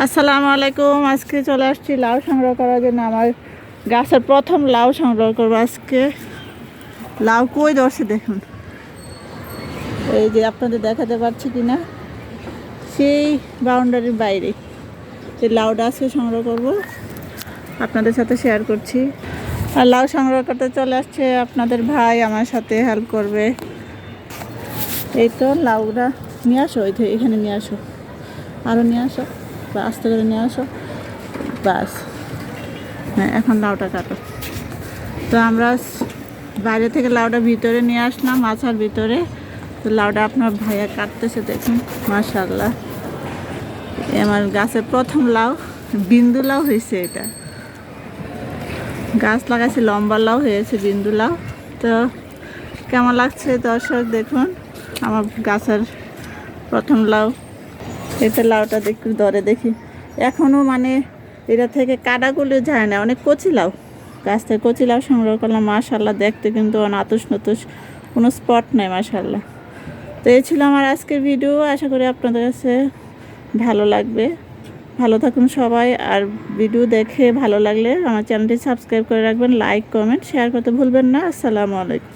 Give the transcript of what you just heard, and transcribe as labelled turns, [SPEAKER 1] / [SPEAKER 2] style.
[SPEAKER 1] আসসালামু আলাইকুম। আজকে চলে আসছি লাউ সংগ্রহ করার জন্য। আমার গাছের প্রথম লাউ সংগ্রহ করব আজকে। লাউ কই ধরছে দেখুন। এই যে আপনাদের দেখাতে পারছি কি না সেই বাউন্ডারির বাইরে। যে লাউটা আজকে সংগ্রহ করব, আপনাদের সাথে শেয়ার করছি। আর লাউ সংগ্রহ করতে চলে আসছে আপনাদের ভাই আমার সাথে হেল্প করবে। এই তো লাউটা নিয়ে আসো এখানে নিয়ে আসো। আরও নিয়ে আসো। বা আস্তে করে নিয়ে আসো। বাস। হ্যাঁ এখন লাউটা কাটো। তো আমরা বাইরে থেকে লাউটা ভিতরে নিয়ে আসলাম মাছার ভিতরে। তো লাউটা আপনার ভাইয়া কাটতেছে দেখুন মাশাল্লাহ আমার গাছের প্রথম লাউ, বিন্দু লাউ হয়েছে এটা। গাছ লাগাইছে, লম্বা লাউ হয়েছে, বিন্দু লাউ। তো কেমন লাগছে দর্শক দেখুন, আমার গাছের প্রথম লাউ এটা লাউটা দেখি ধরে দেখি। এখনও মানে এটা থেকে কাটাগুলো যায় না, অনেক কচি লাউ। গাছ থেকে কচি লাউ সংগ্রহ করলাম মাশাল্লাহ দেখতে কিন্তু নাতুস নতুস, কোনো স্পট নেই মাশাল্লাহ তো এই ছিল আমার আজকের ভিডিও আশা করি আপনাদের কাছে ভালো লাগবে। ভালো থাকুন সবাই, আর ভিডিও দেখে ভালো লাগলে আমার চ্যানেলটি সাবস্ক্রাইব করে রাখবেন লাইক কমেন্ট শেয়ার করতে ভুলবেন না। আসসালামু আলাইকুম।